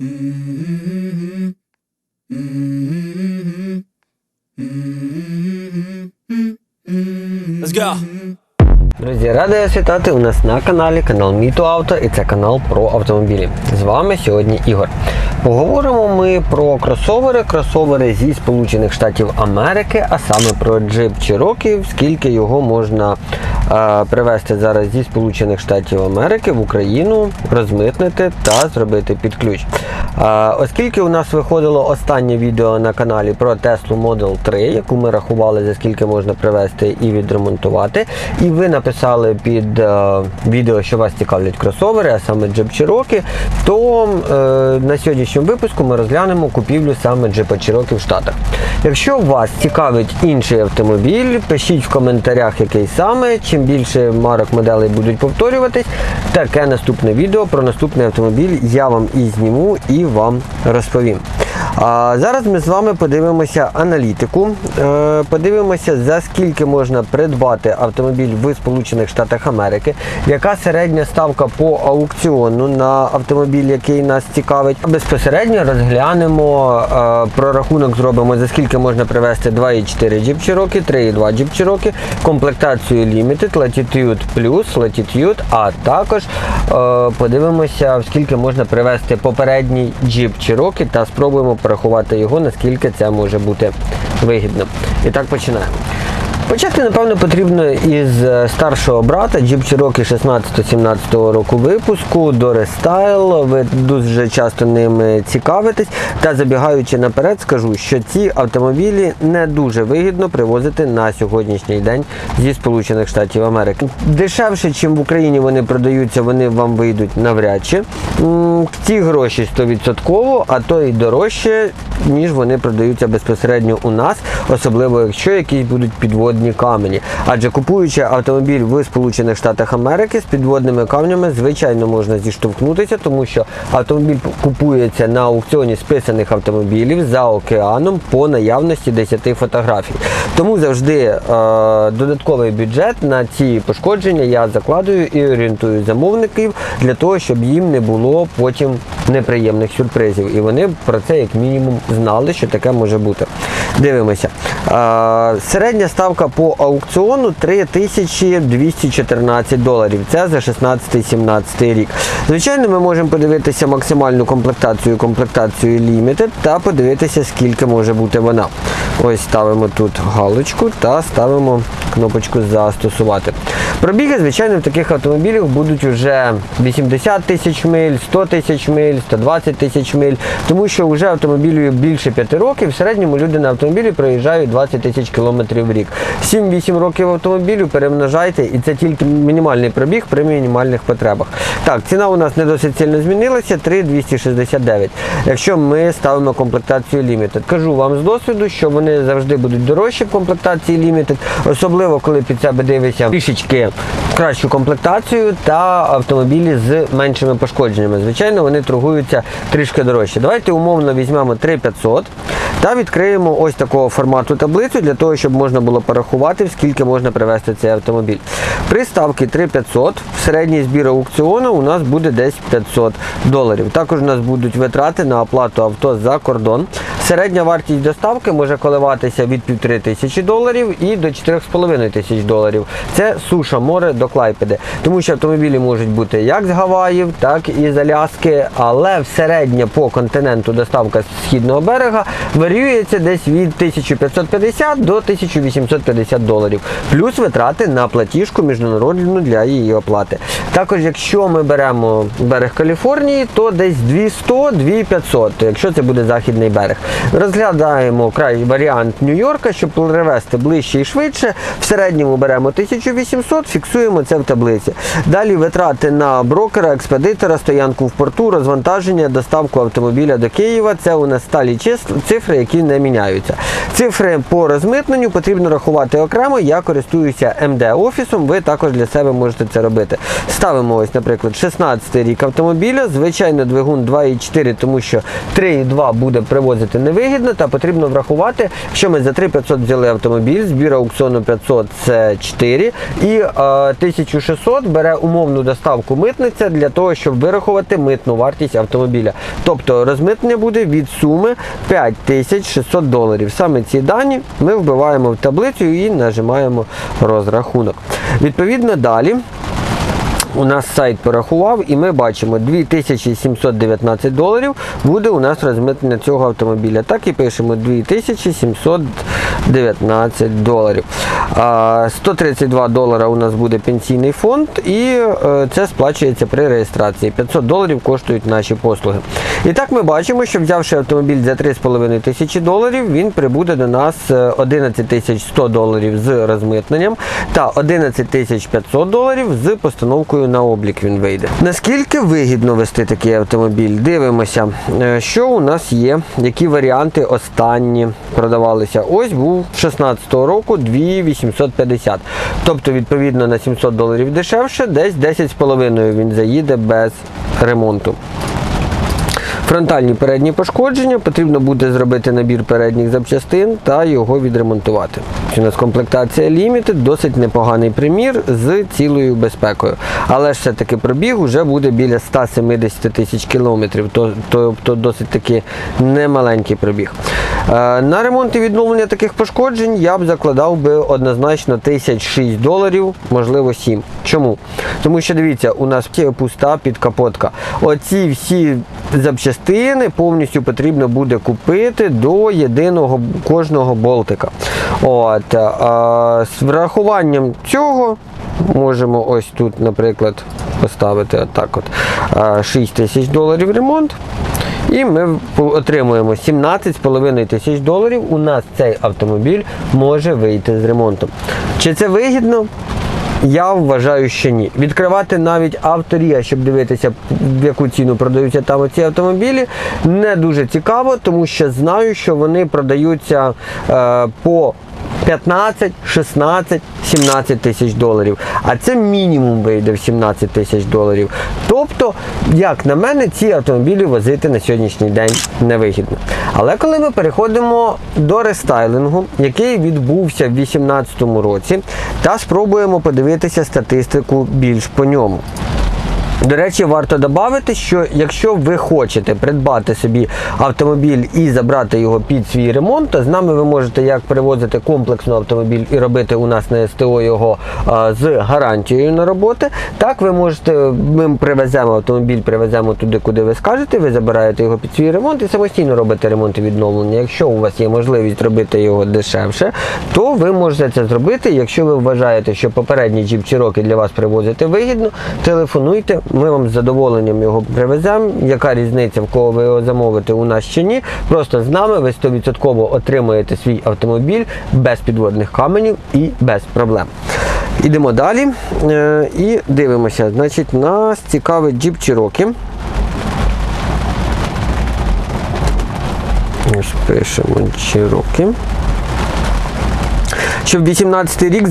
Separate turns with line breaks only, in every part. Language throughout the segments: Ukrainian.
Let's go.
Друзі, радий вас вітати у нас на каналі канал Міто Авто і це канал про автомобілі. З вами сьогодні Ігор. Поговоримо ми про кросовери, кросовери зі Сполучених Штатів Америки, а саме про джип Cherokee, скільки його можна привезти зараз зі Сполучених Штатів Америки в Україну, розмитнити та зробити під ключ. Оскільки у нас виходило останнє відео на каналі про Tesla Model 3, яку ми рахували за скільки можна привезти і відремонтувати, і ви написали під е, відео, що вас цікавлять кросовери, а саме Jeep Cherokee, то е, на сьогоднішньому випуску ми розглянемо купівлю саме Jeep Cherokee в Штатах. Якщо вас цікавить інший автомобіль, пишіть в коментарях, який саме. Чим більше марок моделей будуть повторюватись, таке наступне відео про наступний автомобіль я вам і зніму і вам розповім. Зараз ми з вами подивимося аналітику. Е, Подивимося, за скільки можна придбати автомобіль в Сполучених Штатах Америки, яка середня ставка по аукціону на автомобіль, який нас цікавить. Безпосередньо розглянемо е, прорахунок, зробимо за скільки можна привезти 2,4 Jeep Cherokee, 3,2 Jeep Cherokee, комплектацію Limited, Latitude Plus, Latitude, а також е, подивимося, скільки можна привезти попередній Jeep Cherokee та спробуємо порахувати його, наскільки це може бути вигідно. І так починаємо. Почати, напевно, потрібно із е, старшого брата Jeep Cherokee 16-17 року випуску до Restyle. Ви дуже часто ними цікавитесь. Та забігаючи наперед, скажу, що ці автомобілі не дуже вигідно привозити на сьогоднішній день зі Сполучених Штатів Америки. Дешевше, ніж в Україні вони продаються, вони вам вийдуть навряд чи. Ці гроші 100%, а то і дорожче, ніж вони продаються безпосередньо у нас, особливо якщо якісь будуть підводні камені. Адже купуючи автомобіль в Сполучених Штатах Америки з підводними камнями, звичайно, можна зіштовхнутися, тому що автомобіль купується на аукціоні списаних автомобілів за океаном по наявності 10 фотографій. Тому завжди е, додатковий бюджет на ці пошкодження я закладую і орієнтую замовників для того, щоб їм не було потім неприємних сюрпризів. І вони про це як мінімум знали, що таке може бути. Дивимося. Е, середня ставка по аукціону 3214 доларів. Це за 16-17 рік. Звичайно, ми можемо подивитися максимальну комплектацію, комплектацію Limited та подивитися, скільки може бути вона. Ось ставимо тут галочку та ставимо кнопочку застосувати. Пробіги, звичайно, в таких автомобілях будуть вже 80 тисяч миль, 100 тисяч миль, 120 тисяч миль, тому що вже автомобілю більше 5 років. В середньому люди на автомобілі проїжджають 20 тисяч кілометрів в рік. 7-8 років автомобілю перемножайте, і це тільки мінімальний пробіг при мінімальних потребах. Так, ціна у нас не досить сильно змінилася, 3,269. Якщо ми ставимо комплектацію Limited. Кажу вам з досвіду, що вони завжди будуть дорожчі в комплектації Limited, особливо коли під себе дивишся трішечки кращу комплектацію та автомобілі з меншими пошкодженнями. Звичайно, вони торгуються трішки дорожче. Давайте умовно візьмемо 3500 та відкриємо ось такого формату таблицю для того, щоб можна було порахувати, скільки можна привезти цей автомобіль. При ставці 3500 середній збір аукціону у нас буде десь 500 доларів. Також у нас будуть витрати на оплату авто за кордон. Середня вартість доставки може коливатися від 1500 тисячі доларів і до 4,5 тисяч доларів. Це суша море до Клайпеди. Тому що автомобілі можуть бути як з Гаваїв, так і з Аляски, але в середня по континенту доставка з східного берега варіюється десь від 1550 до 1850 доларів. Плюс витрати на платіжку міжнародну для її оплати. Також, якщо ми беремо берег Каліфорнії, то десь 200-2500, якщо це буде західний берег. Розглядаємо край варіант Нью-Йорка, щоб перевести ближче і швидше. В середньому беремо 1800, фіксуємо це в таблиці. Далі витрати на брокера, експедитора, стоянку в порту, розвантаження, доставку автомобіля до Києва. Це у нас сталі цифри, які не міняються. Цифри по розмитненню потрібно рахувати окремо. Я користуюся МД-офісом, ви також для себе можете це робити. Ставимо ось, наприклад, 16 рік автомобіля, звичайно, двигун 2,4, тому що 3,2 буде привозити невигідно, та потрібно врахувати, що ми за 3500 взяли автомобіль, збір аукціону 500 це 4, і е, 1600 бере умовну доставку митниця для того, щоб вирахувати митну вартість автомобіля. Тобто розмитнення буде від суми 5600 доларів. Саме ці дані ми вбиваємо в таблицю і нажимаємо розрахунок. Відповідно, далі. У нас сайт порахував, і ми бачимо 2719 доларів буде у нас розмитнення цього автомобіля. Так і пишемо 2719 доларів. 132 долара у нас буде пенсійний фонд, і е, це сплачується при реєстрації. 500 доларів коштують наші послуги. І так ми бачимо, що взявши автомобіль за 3,5 тисячі доларів, він прибуде до нас е, 11 тисяч 100 доларів з розмитненням та 11 тисяч 500 доларів з постановкою на облік він вийде. Наскільки вигідно вести такий автомобіль? Дивимося, е, що у нас є, які варіанти останні продавалися. Ось був 16-го року 2850. Тобто, відповідно, на 700 доларів дешевше, десь 10,5 він заїде без ремонту. Фронтальні передні пошкодження, потрібно буде зробити набір передніх запчастин та його відремонтувати. У нас комплектація Limited, досить непоганий примір з цілою безпекою. Але ж все-таки пробіг вже буде біля 170 тисяч кілометрів, тобто досить таки немаленький пробіг. Е, На ремонт і відновлення таких пошкоджень я б закладав би однозначно 1006 доларів, можливо 7. Чому? Тому що дивіться, у нас є пуста підкапотка. Оці всі запчастини повністю потрібно буде купити до єдиного кожного болтика. От, а, з врахуванням цього можемо ось тут, наприклад, поставити отак от, 6 тисяч доларів ремонт. І ми отримуємо 17,5 тисяч доларів. У нас цей автомобіль може вийти з ремонтом. Чи це вигідно? Я вважаю, що ні. Відкривати навіть авторія, щоб дивитися, в яку ціну продаються там ці автомобілі, не дуже цікаво, тому що знаю, що вони продаються е, по 15, 16, 17 тисяч доларів. А це мінімум вийде в 17 тисяч доларів. Тобто, як на мене, ці автомобілі возити на сьогоднішній день невигідно. Але коли ми переходимо до рестайлингу, який відбувся в 2018 році, та спробуємо подивитися статистику більш по ньому. До речі, варто додати, що якщо ви хочете придбати собі автомобіль і забрати його під свій ремонт, то з нами ви можете як перевозити комплексно автомобіль і робити у нас на СТО його а, з гарантією на роботи. Так ви можете, ми привеземо автомобіль, привеземо туди, куди ви скажете, ви забираєте його під свій ремонт і самостійно робите ремонт і відновлення. Якщо у вас є можливість робити його дешевше, то ви можете це зробити. Якщо ви вважаєте, що попередній джіп Cherokee для вас привозити вигідно, телефонуйте, ми вам з задоволенням його привеземо. Яка різниця, в кого ви його замовите у нас чи ні? Просто з нами ви 100% отримаєте свій автомобіль без підводних каменів і без проблем. Ідемо далі е, і дивимося. Значить, нас цікавить джіп. Ось пишемо Cherokee. Щоб 18 рік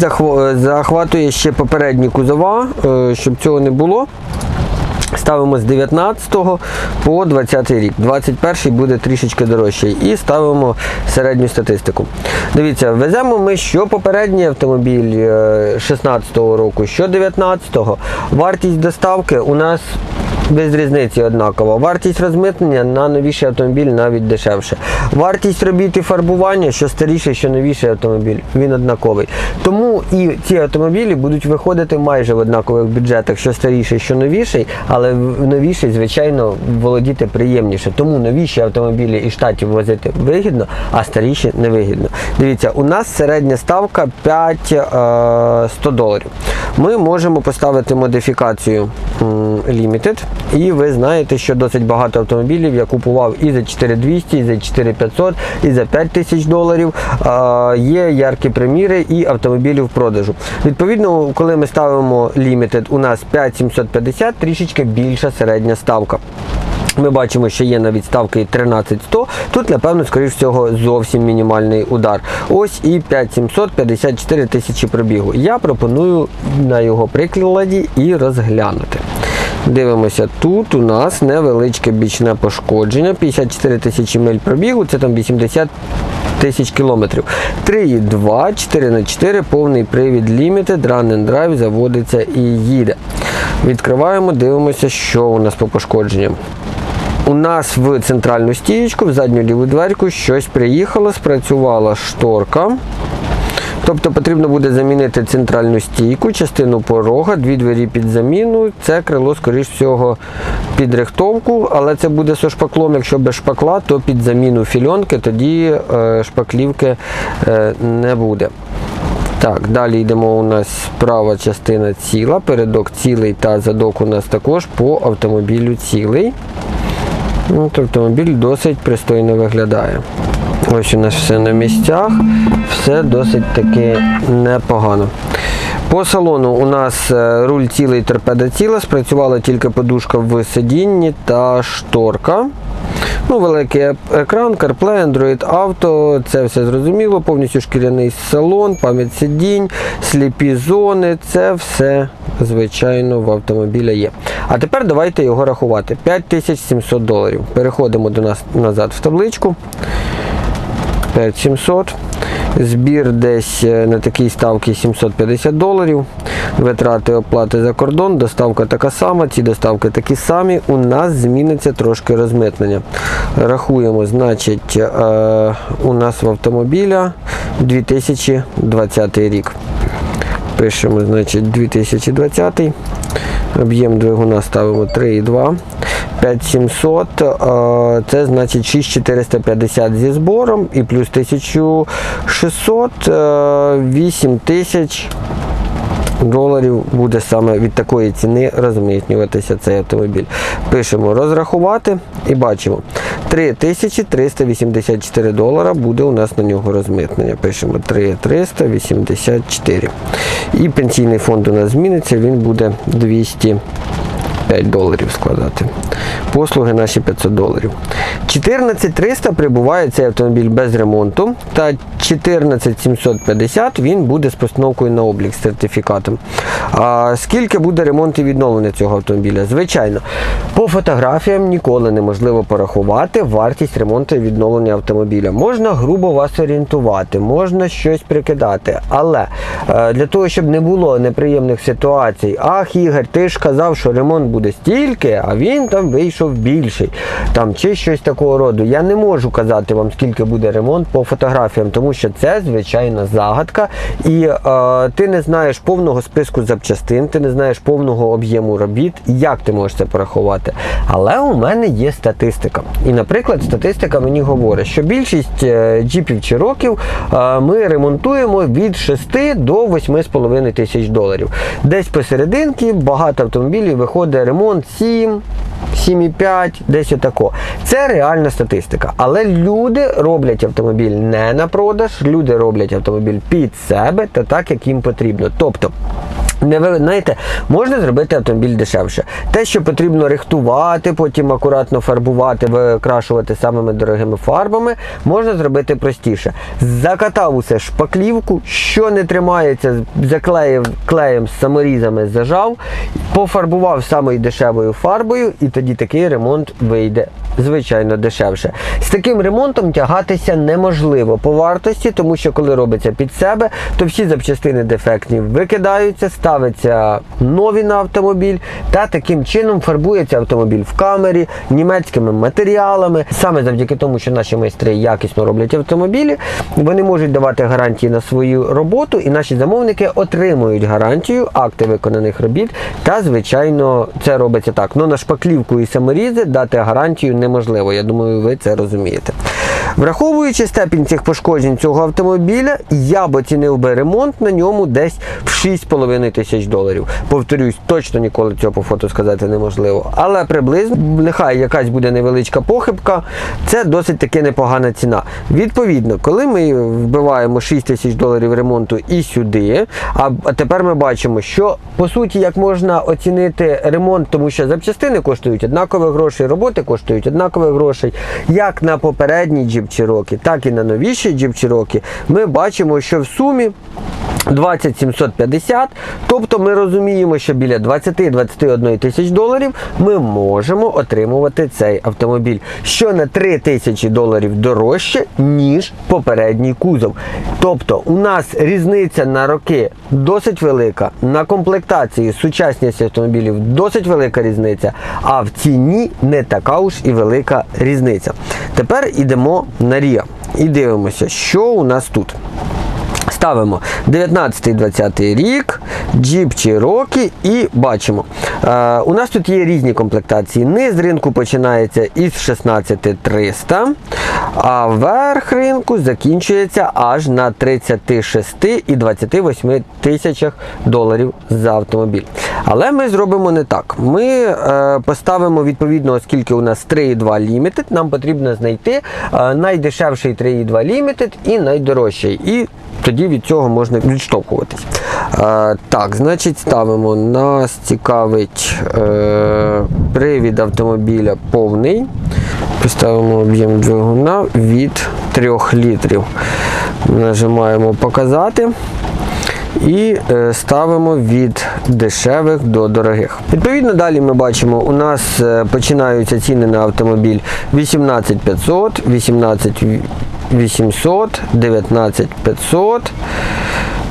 захватує ще попередні кузова, е, щоб цього не було. Ставимо з 19 по 20 рік. 21 буде трішечки дорожчий. І ставимо середню статистику. Дивіться, веземо ми що попередній автомобіль е, 16-го року, що 19-го. Вартість доставки у нас без різниці однакова. Вартість розмитнення на новіший автомобіль навіть дешевше. Вартість робіт і фарбування, що старіший, що новіший автомобіль, він однаковий. Тому і ці автомобілі будуть виходити майже в однакових бюджетах, що старіший, що новіший, але новіший, звичайно, володіти приємніше. Тому новіші автомобілі із штатів возити вигідно, а старіші невигідно. Дивіться, у нас середня ставка 5 е, 100 доларів. Ми можемо поставити модифікацію Limited. І ви знаєте, що досить багато автомобілів я купував і за 4200, і за 4500, і за 5000 доларів. Є яркі приміри і автомобілі в продажу. Відповідно, коли ми ставимо Limited, у нас 5750, трішечки більша середня ставка. Ми бачимо, що є навіть ставки 13100. Тут, напевно, скоріш всього, зовсім мінімальний удар. Ось і 5754 тисячі пробігу. Я пропоную на його прикладі і розглянути. Дивимося, тут у нас невеличке бічне пошкодження, 54 тисячі миль пробігу, це там 80 тисяч кілометрів. 3,2, 4 на 4 повний привід Limited, Run and Drive заводиться і їде. Відкриваємо, дивимося, що у нас по пошкодженням. У нас в центральну стієчку, в задню ліву дверку щось приїхало, спрацювала шторка. Тобто потрібно буде замінити центральну стійку, частину порога, дві двері під заміну. Це крило, скоріш всього, під рихтовку, але це буде зі шпаклом. Якщо без шпакла, то під заміну фільонки, тоді е, шпаклівки е, не буде. Так, далі йдемо. У нас права частина ціла, передок цілий та задок у нас також по автомобілю цілий. Ну, тобто автомобіль досить пристойно виглядає. Ось у нас все на місцях, все досить таки непогано. По салону у нас е, руль цілий, торпеда ціла, спрацювала тільки подушка в сидінні та шторка. Ну, великий екран, CarPlay, Android Auto, це все зрозуміло, повністю шкіряний салон, пам'ять сидінь, сліпі зони, це все, звичайно, в автомобіля є. А тепер давайте його рахувати. 5700 доларів. Переходимо до нас назад в табличку. 5700. Збір десь е, на такій ставці 750 доларів. Витрати оплати за кордон, доставка така сама, ці доставки такі самі. У нас зміниться трошки розмитнення. Рахуємо, значить, е, у нас в автомобіля 2020 рік. Пишемо, значить, 2020. Об'єм двигуна ставимо 3,2. 5700, е, це значить 6450 зі збором і плюс 1600, е, 8000 доларів буде саме від такої ціни розмитнюватися цей автомобіль. Пишемо розрахувати і бачимо 3384 долара буде у нас на нього розмитнення. Пишемо 3384. І пенсійний фонд у нас зміниться, він буде 200. 5 доларів складати. Послуги наші 500 доларів. 14300 прибуває цей автомобіль без ремонту, та 14750 він буде з постановкою на облік з сертифікатом. А скільки буде ремонт і відновлення цього автомобіля? Звичайно, по фотографіям ніколи неможливо порахувати вартість ремонту і відновлення автомобіля. Можна грубо вас орієнтувати, можна щось прикидати, але е, для того, щоб не було неприємних ситуацій, ах, Ігор, ти ж казав, що ремонт буде стільки, а він там вийшов більший. Там чи щось такого роду. Я не можу казати вам, скільки буде ремонт по фотографіям, тому що це звичайна загадка, і е, ти не знаєш повного списку запчастин, ти не знаєш повного об'єму робіт, як ти можеш це порахувати. Але у мене є статистика. І, наприклад, статистика мені говорить, що більшість е, джіпів чи років е, ми ремонтуємо від 6 до 8,5 тисяч доларів. Десь посерединки багато автомобілів виходить ремонт 7. 7,5, десь отако. Це реальна статистика. Але люди роблять автомобіль не на продаж, люди роблять автомобіль під себе та так, як їм потрібно. Тобто, не ви знаєте, можна зробити автомобіль дешевше. Те, що потрібно рихтувати, потім акуратно фарбувати, викрашувати самими дорогими фарбами, можна зробити простіше. Закатав усе шпаклівку, що не тримається, заклеїв клеєм з саморізами, зажав, пофарбував самою дешевою фарбою, і тоді такий ремонт вийде. Звичайно, дешевше. З таким ремонтом тягатися неможливо по вартості, тому що коли робиться під себе, то всі запчастини дефектні викидаються, ставиться нові на автомобіль, та таким чином фарбується автомобіль в камері німецькими матеріалами. Саме завдяки тому, що наші майстри якісно роблять автомобілі, вони можуть давати гарантії на свою роботу, і наші замовники отримують гарантію, акти виконаних робіт. Та, звичайно, це робиться так. Ну на шпаклівку і саморізи дати гарантію неможливо. Я думаю, ви це розумієте. Враховуючи степінь цих пошкоджень цього автомобіля, я б оцінив би ремонт на ньому десь в 6,5 тисяч доларів. Повторюсь, точно ніколи цього по фото сказати неможливо. Але приблизно, нехай якась буде невеличка похибка, це досить таки непогана ціна. Відповідно, коли ми вбиваємо 6 тисяч доларів ремонту і сюди, а, тепер ми бачимо, що по суті як можна оцінити ремонт, тому що запчастини коштують однакові гроші, роботи коштують однакові гроші, як на попередній Jeep Cherokee, так і на новіші Jeep Cherokee, ми бачимо, що в сумі 20750, тобто ми розуміємо, що біля 20-21 тисяч доларів ми можемо отримувати цей автомобіль, що на 3 тисячі доларів дорожче, ніж попередній кузов. Тобто у нас різниця на роки досить велика, на комплектації сучасність автомобілів досить велика різниця, а в ціні не така уж і велика різниця. Тепер йдемо на Ріа і дивимося, що у нас тут. Ставимо 19-20 рік, Jeep Cherokee і бачимо. Е, у нас тут є різні комплектації. Низ ринку починається із 16300, а верх ринку закінчується аж на 36 і 28 тисячах доларів за автомобіль. Але ми зробимо не так. Ми е, поставимо відповідно, оскільки у нас 3.2 Limited, нам потрібно знайти е, найдешевший 3.2 Limited і найдорожчий. І тоді від цього можна відштовхуватись. Е, так, значить, ставимо. Нас цікавить е, привід автомобіля повний. Поставимо об'єм двигуна від 3 літрів. Нажимаємо показати. І е, ставимо від дешевих до дорогих. Відповідно, далі ми бачимо, у нас е, починаються ціни на автомобіль 18500, 18800, 19500.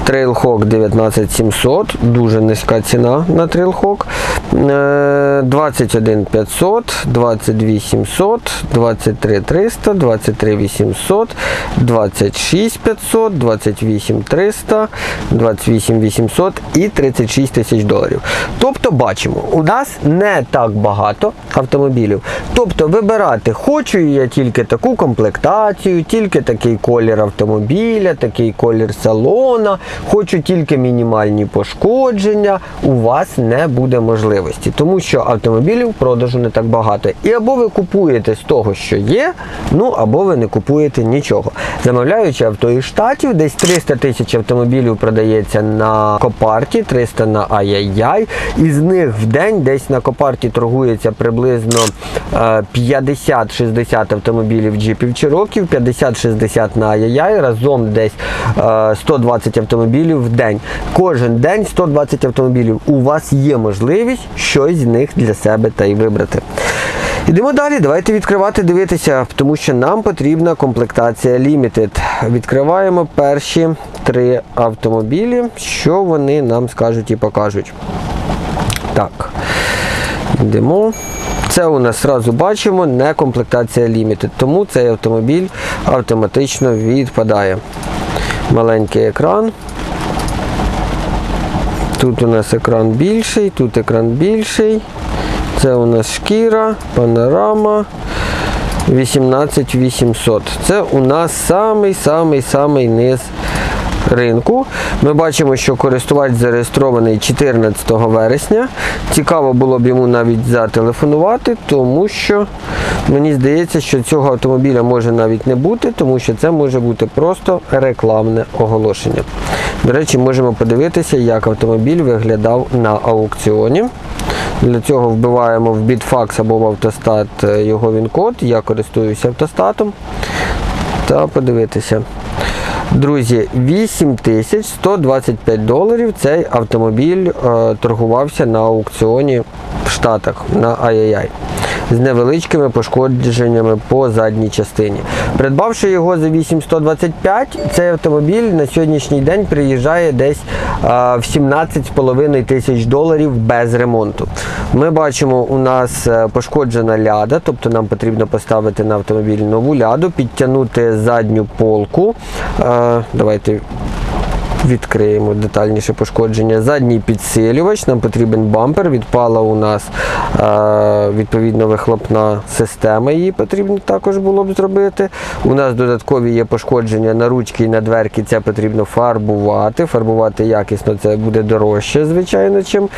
Trailhawk 19 700, дуже низька ціна на Trailhawk. Е, 21500, 22700, 23300, 23800, 26500, 28300, 28800 і 36 тисяч доларів. Тобто бачимо, у нас не так багато автомобілів. Тобто вибирати, хочу я тільки таку комплектацію, тільки такий колір автомобіля, такий колір салона, хочу тільки мінімальні пошкодження, у вас не буде можливості, тому що автомобілів продажу не так багато. І або ви купуєте з того, що є, ну або ви не купуєте нічого. Замовляючи авто із штатів, десь 300 тисяч автомобілів продається на Копарті, 300 на Ай-яй-яй. Із них в день десь на Копарті торгується приблизно е, 50-60 автомобілів джипів Чироків, 50-60 на Ай-яй-яй, разом десь е, 120 автомобілів в день. Кожен день 120 автомобілів. У вас є можливість щось з них для себе та й вибрати. Йдемо далі, давайте відкривати, дивитися, тому що нам потрібна комплектація Limited. Відкриваємо перші три автомобілі, що вони нам скажуть і покажуть. Так, йдемо. Це у нас одразу бачимо не комплектація Limited, тому цей автомобіль автоматично відпадає. Маленький екран. Тут у нас екран більший, тут екран більший. Це у нас шкіра, панорама 18800. Це у нас самий-самий-самий низ ринку. Ми бачимо, що користувач зареєстрований 14 вересня. Цікаво було б йому навіть зателефонувати, тому що мені здається, що цього автомобіля може навіть не бути, тому що це може бути просто рекламне оголошення. До речі, можемо подивитися, як автомобіль виглядав на аукціоні. Для цього вбиваємо в Bitfax або в автостат е, його він-код. Я користуюся автостатом. Та подивитися. Друзі, 8125 доларів цей автомобіль е, торгувався на аукціоні в Штатах на ай з невеличкими пошкодженнями по задній частині. Придбавши його за 8125, цей автомобіль на сьогоднішній день приїжджає десь в 17,5 тисяч доларів без ремонту. Ми бачимо, у нас е, пошкоджена ляда, тобто нам потрібно поставити на автомобіль нову ляду, підтягнути задню полку. Е, Давайте Відкриємо детальніше пошкодження. Задній підсилювач, нам потрібен бампер. Відпала у нас е, відповідно вихлопна система. Її потрібно також було б зробити. У нас додаткові є пошкодження на ручки і на дверки. Це потрібно фарбувати. Фарбувати якісно це буде дорожче, звичайно, чим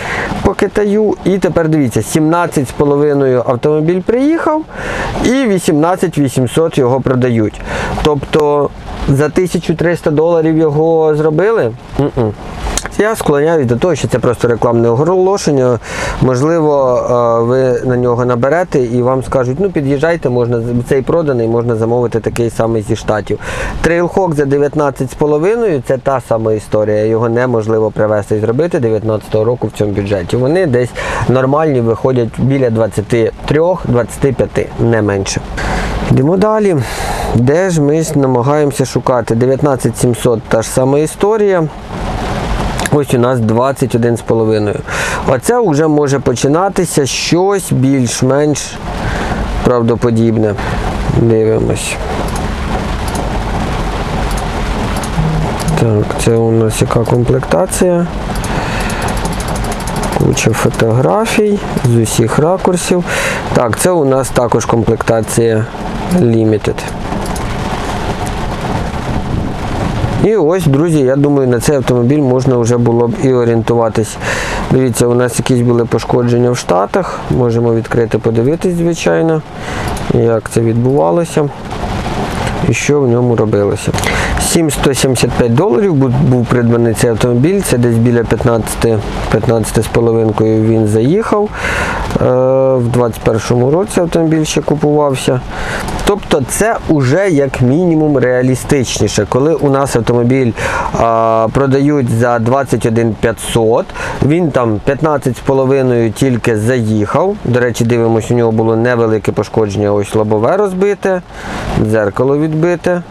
по Китаю. І тепер дивіться, 17,5 автомобіль приїхав і 18 800 його продають. Тобто за 1300 доларів його зробили? М-м. Я склоняюсь до того, що це просто рекламне оголошення. Можливо, е, ви на нього наберете і вам скажуть, ну під'їжджайте, можна цей проданий, можна замовити такий самий зі штатів. Трейлхок за 19,5 це та сама історія. Його неможливо привезти і зробити 19-го року в цьому бюджеті. Вони десь нормальні виходять біля 23-25, не менше. Йдемо далі. Де ж ми намагаємося шукати? 19700 та ж сама історія. Ось у нас 21,5. Оце вже може починатися щось більш-менш правдоподібне. Дивимось. Так, це у нас яка комплектація? Куча фотографій з усіх ракурсів. Так, це у нас також комплектація Limited. І ось, друзі, я думаю, на цей автомобіль можна вже було б і орієнтуватись. Дивіться, у нас якісь були пошкодження в Штатах. Можемо відкрити, подивитись, звичайно, як це відбувалося і що в ньому робилося. 7175 доларів був, придбаний цей автомобіль, це десь біля 15 15 з половинкою він заїхав. Е, в 21-му році автомобіль ще купувався. Тобто це вже як мінімум реалістичніше. Коли у нас автомобіль а, продають за 21 500, він там 15,5 тільки заїхав. До речі, дивимось, у нього було невелике пошкодження, ось лобове розбите, дзеркало відбите.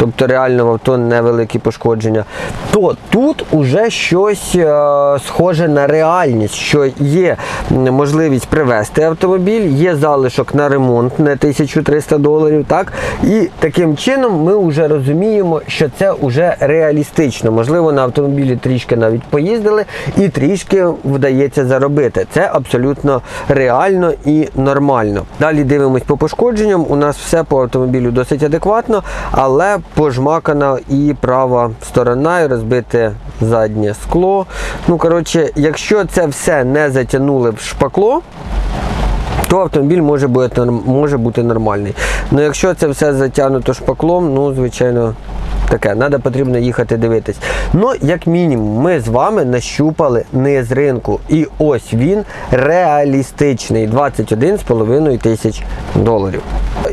Тобто реально в авто невеликі пошкодження. То тут уже щось е, схоже на реальність, що є можливість привезти автомобіль, є залишок на ремонт на 1300 доларів. Так? І таким чином ми вже розуміємо, що це вже реалістично. Можливо, на автомобілі трішки навіть поїздили і трішки вдається заробити. Це абсолютно реально і нормально. Далі дивимось по пошкодженням. У нас все по автомобілю досить адекватно, але пожмакана і права сторона, і розбите заднє скло. Ну, коротше, якщо це все не затягнули в шпакло, то автомобіль може бути, може бути нормальний. Ну якщо це все затягнуто шпаклом, ну, звичайно, таке, треба потрібно їхати дивитись. Ну, як мінімум, ми з вами нащупали низ ринку. І ось він реалістичний 21,5 тисяч доларів.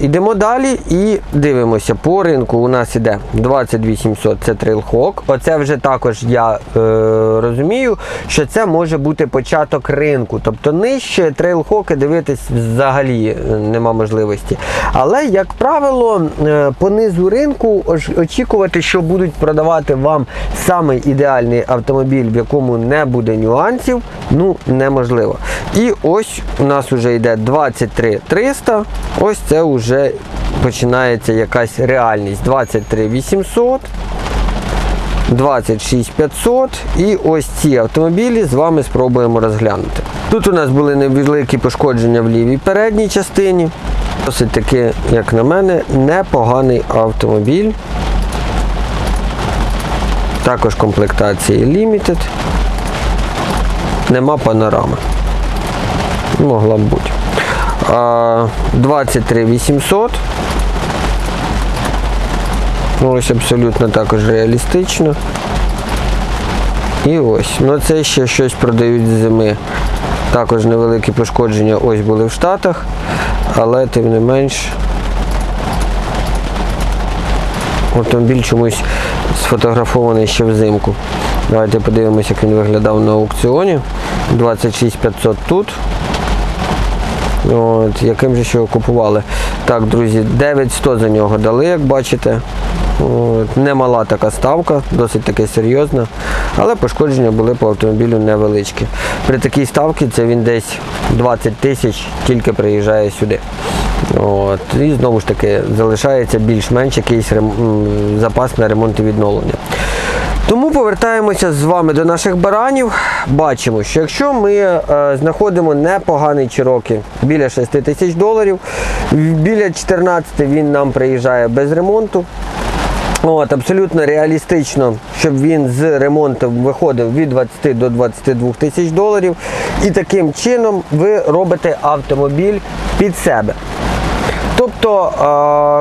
Ідемо далі і дивимося. По ринку у нас іде 22800 це Trailhawk. Оце вже також я е, розумію, що це може бути початок ринку. Тобто нижче Trailhawk дивитись взагалі е, нема можливості. Але, як правило, е, по низу ринку ож- очікувати, що будуть продавати вам самий ідеальний автомобіль, в якому не буде нюансів, ну неможливо. І ось у нас вже йде 23 300. Ось це вже починається якась реальність. 23 800. 26 500 і ось ці автомобілі з вами спробуємо розглянути. Тут у нас були невеликі пошкодження в лівій передній частині. Досить таки, як на мене, непоганий автомобіль. Також комплектації Limited. Нема панорами. Могла б бути. А, 23 800. Ну, Ось абсолютно також реалістично. І ось. Ну це ще щось продають з зими. Також невеликі пошкодження ось були в Штатах, але тим не менш автомобіль чомусь сфотографований ще взимку. Давайте подивимося, як він виглядав на аукціоні. 26 500 тут. От, яким же ще його купували. Так, друзі, 9100 за нього дали, як бачите. От, немала така ставка, досить таки серйозна, але пошкодження були по автомобілю невеличкі. При такій ставці це він десь 20 тисяч тільки приїжджає сюди. От, і знову ж таки залишається більш-менш якийсь рем- запас на ремонт і відновлення. Тому повертаємося з вами до наших баранів. Бачимо, що якщо ми е, знаходимо непоганий чироки біля 6 тисяч доларів, біля 14 він нам приїжджає без ремонту. От, абсолютно реалістично, щоб він з ремонтом виходив від 20 до 22 тисяч доларів. І таким чином ви робите автомобіль під себе. Тобто,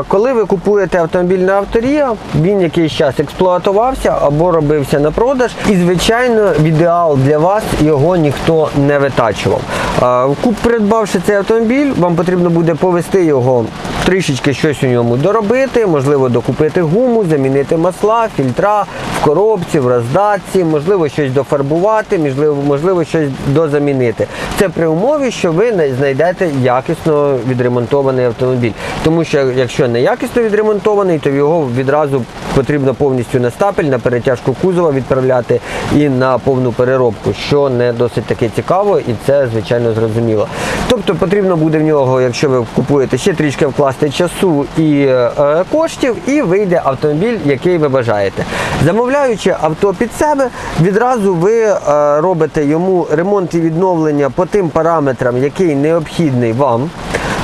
е, коли ви купуєте автомобіль на авторія, він якийсь час експлуатувався або робився на продаж, і звичайно, в ідеал для вас його ніхто не витачував. Е, придбавши цей автомобіль, вам потрібно буде повести його, трішечки щось у ньому доробити, можливо, докупити гуму, замінити масла, фільтра в коробці, в роздатці, можливо, щось дофарбувати, можливо, можливо, щось дозамінити. Це при умові, що ви знайдете якісно відремонтований автомобіль. Тому що якщо не якісно відремонтований, то його відразу потрібно повністю на стапель, на перетяжку кузова відправляти і на повну переробку, що не досить таки цікаво, і це звичайно зрозуміло. Тобто потрібно буде в нього, якщо ви купуєте ще трішки вкласти часу і е, коштів, і вийде автомобіль, який ви бажаєте. Замовляючи авто під себе, відразу ви е, робите йому ремонт і відновлення по тим параметрам, який необхідний вам.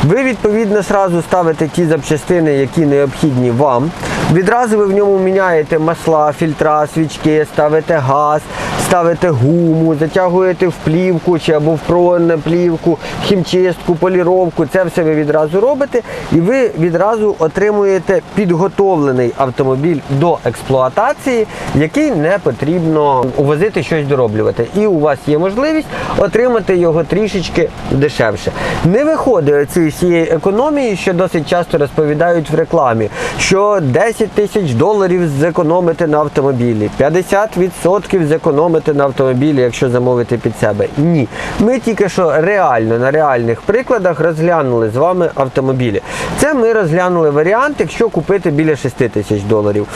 Ви відповідно сразу ставите ті запчастини, які необхідні вам. Відразу ви в ньому міняєте масла, фільтра, свічки, ставите газ, ставите гуму, затягуєте в плівку чи або в проне плівку, хімчистку, поліровку. Це все ви відразу робите, і ви відразу отримуєте підготовлений автомобіль до експлуатації, який не потрібно увозити щось дороблювати. І у вас є можливість отримати його трішечки дешевше. Не виходить цієї всієї економії, що досить часто розповідають в рекламі, що 10 тисяч доларів зекономити на автомобілі, 50% зекономити на автомобілі, якщо замовити під себе. Ні. Ми тільки що реально на реальних прикладах розглянули з вами автомобілі. Це ми розглянули варіант, якщо купити біля 6 тисяч доларів.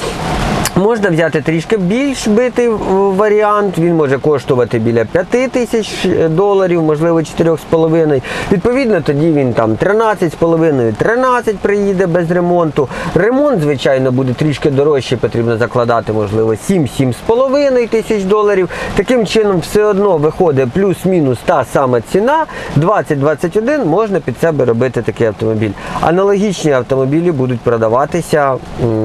Можна взяти трішки більш битий варіант, він може коштувати біля 5 тисяч доларів, можливо 4,5. Відповідно, тоді він там 13,5, 13 приїде без ремонту. Ремонт, звичайно, буде трішки дорожче, потрібно закладати, можливо, 7-7,5 тисяч доларів. Таким чином, все одно виходить плюс-мінус та сама ціна. 20-21 можна під себе робити такий автомобіль. Аналогічні автомобілі будуть продаватися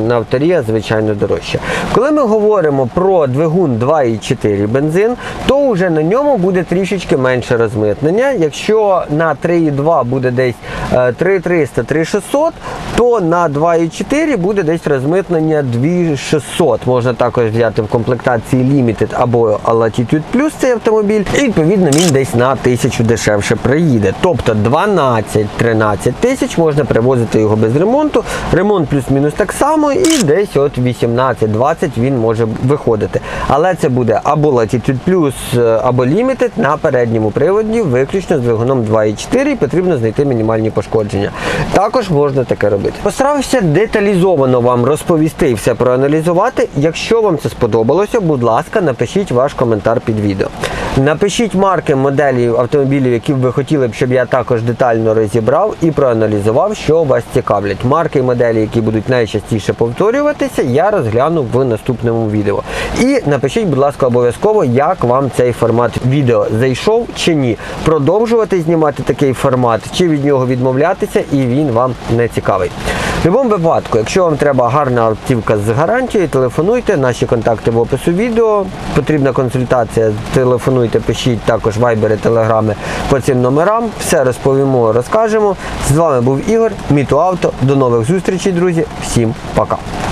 на авторія, звичайно, дорожче. Коли ми говоримо про двигун 2,4 бензин, то вже на ньому буде трішечки менше розмитнення. Якщо на 3,2 буде десь е, 3300-3600, то на 2,4 буде десь розмитнення 2600. Можна також взяти в комплектації Limited або Latitude Plus цей автомобіль, і відповідно він десь на 1000 дешевше приїде. Тобто 12-13 тисяч можна привозити його без ремонту. Ремонт плюс-мінус так само, і десь от 18-20 він може виходити. Але це буде або Latitude Plus, е, або Limited на передньому приводі, виключно з двигуном 2.4 і потрібно знайти мінімальні пошкодження. Також можна таке робити. Постарався деталізовано вам розповісти і все проаналізувати. Якщо вам це сподобалося, будь ласка, напишіть ваш коментар під відео. Напишіть марки моделі автомобілів, які б ви хотіли б, щоб я також детально розібрав і проаналізував, що вас цікавлять. Марки і моделі, які будуть найчастіше повторюватися, я розгляну в наступному відео. І напишіть, будь ласка, обов'язково, як вам цей формат відео зайшов чи ні. Продовжувати знімати такий формат, чи від нього відмовлятися, і він вам не цікавий. В будь-якому випадку, якщо вам треба гарна автівка з гарантією, телефонуйте, наші контакти в опису відео. Потрібна консультація, телефонуйте, пишіть також вайбери, телеграми по цим номерам. Все розповімо, розкажемо. З вами був Ігор, Міту Авто. До нових зустрічей, друзі. Всім пока.